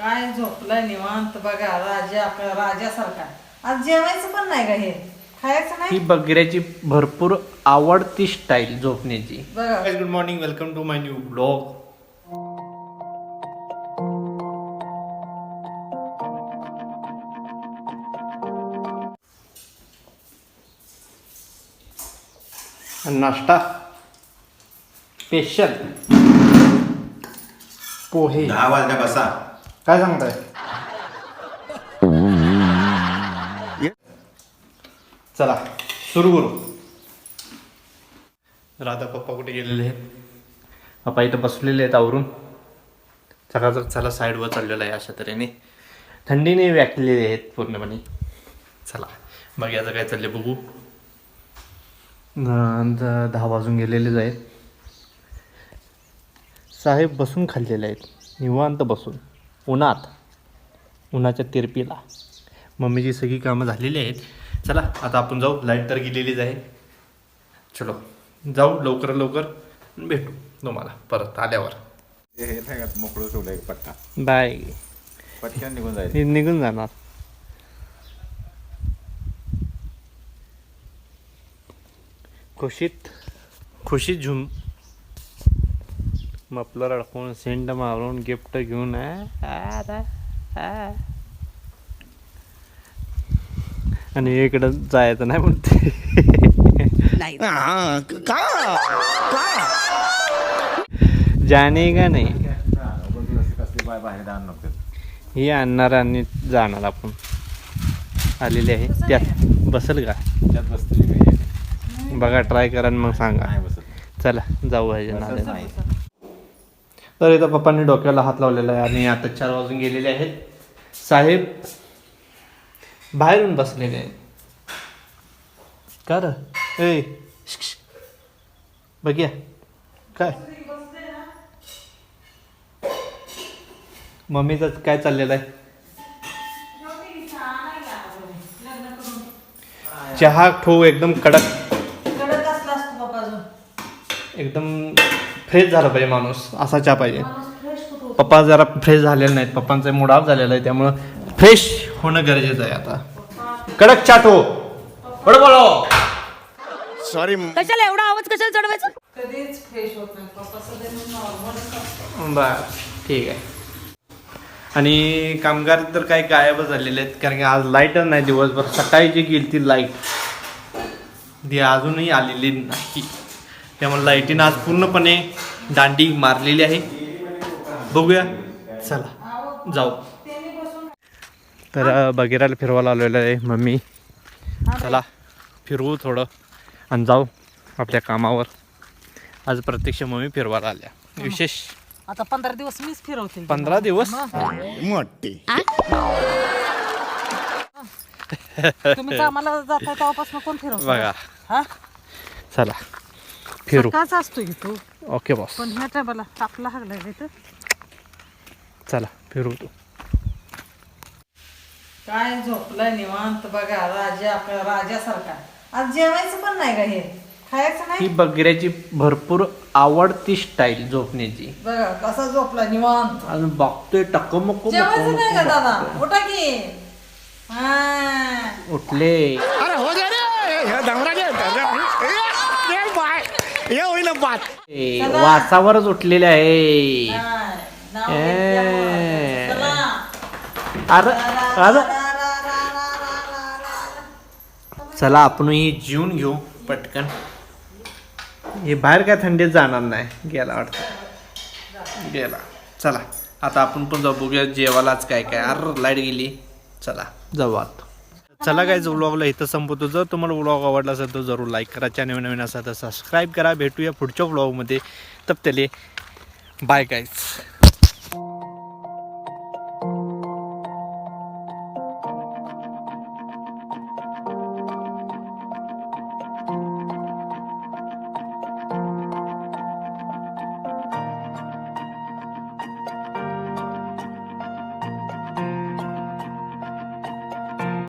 काय झोपलाय निवांत बघा राजा आपला राजासारखा. आज जेवायचं पण नाही का हे? खायचं ही नाही बगऱ्याची भरपूर आवडती स्टाईल झोपण्याची. बघा good morning welcome to my new blog नाश्ता. स्पेशल पोहे. दहा वाजल्या बसा. काय सांगताय? चला सुरू करू. राधा पप्पा कुठे गेलेले आहेत? पप्पा इथं बसलेले आहेत आवरून. सकाळचं चला साईडवर चाललेला आहे अशा तऱ्हेने. थंडीने व्याकलेले आहेत पूर्णपणे. चला मग याचं काय चाललंय बघू. अं, दहा वाजून गेलेलेच आहेत. साहेब बसून खाल्लेले आहेत. निवांत बसून. उन्हात उन्हाच्या तिरपीला. मम्मीची सगळी कामं झालेली आहेत. चला आता आपण जाऊ. लाइट तर गेलेलीच आहे. चलो जाऊ लवकर लवकर. भेटू तुम्हाला परत आल्यावर. हे नाही का मोकळं ठेवलंय पट्टा बाय. पटकन निघून जाईल. निघून जाणार. खुशीत खुशीत झुम मफलर अडकून सेंट मारून गिफ्ट घेऊन. आणि इकडं जायचं नाही म्हणते. जाणे का नाही? ही आणणार आणि जाणार आपण. आलेली आहे. त्यात बसल का? त्यात बघा ट्राय करा आणि मग सांगा. चला जाऊ. नाही तर इथं पप्पांनी डोक्याला हात लावलेला आहे आणि आता चार वाजून गेलेले आहेत. साहेब बाहेरून बसलेले आहेत. का र. बघ्या. काय? मम्मीचं काय चाललेलं आहे? चहा ठो एकदम कडक. एकदम फ्रेश झाला पाहिजे माणूस. असा चहा पाहिजे? पप्पा जरा फ्रेश झालेले नाहीत. पप्पांचा मूड ऑफ झालेला आहे त्यामुळं फ्रेश होणं गरजेचं आहे आता. कडक चाटो बडं बोलो कशाला एवढा आवाज कशाला चढवायचा? कधीच फ्रेश होत नाही. बर ठीक आहे. आणि कामगार तर काही गायबच झालेले आहेत कारण की आज लाईटच नाही दिवसभर. सकाळी जी गेली ती लाइट ती अजूनही आलेली नाही. त्यामुळे लाईटीनं आज पूर्णपणे दांडी मारलेली आहे. बघूया. चला. जाऊ. तर बगीराला फिरवायला आलेलं आहे मम्मी. चला फिरवू थोडं आणि जाऊ आपल्या कामावर. आज प्रत्यक्ष मम्मी फिरवायला आल्या. विशेष. आता पंधरा दिवस मीच फिरवते. पंधरा दिवस? तुम्ही कामाला जाता तेव्हापासून कोण फिरवतो बघा. हा? चला. फिरू सकाळचा असतो की तू? ओके बॉस पण ह्या टायमाला इथं चला फिरू तू. काय झोपलाय निवांत बघा राजा आपला राजासारखा. आज जेवायचं पण नाही का हे. खायचं ही नाही बगऱ्याची भरपूर आवडती स्टाईल झोपण्याची. बघा कसा झोपला निवांत. अजून बघतोय टकमक जेवायचं नाही का दादा. उठा की. हा. उठले. आहे हा, नाव ए. घेतल्यामुळं. चला. अरे अरे रा, रा, रा, रा, रा, रा, रा. चला आपणही जीवन घेऊ पटकन. हे बाहेर काय थंडीत जाणार नाही गेला वाटतं. गेला. चला आता आपण पण जाऊ बघूया जेवायलाच काय काय. अर लाइट गेली. चला जाऊ आता. चला काय व्लॉगला इथं संपवतो. जर तुम्हाला व्लॉग आवडला असेल तर जरूर लाईक करा. चॅनल नवीन असेल तर सबस्क्राईब करा. भेटूया पुढच्या व्लॉगमध्ये तप त्याले बाय गाईज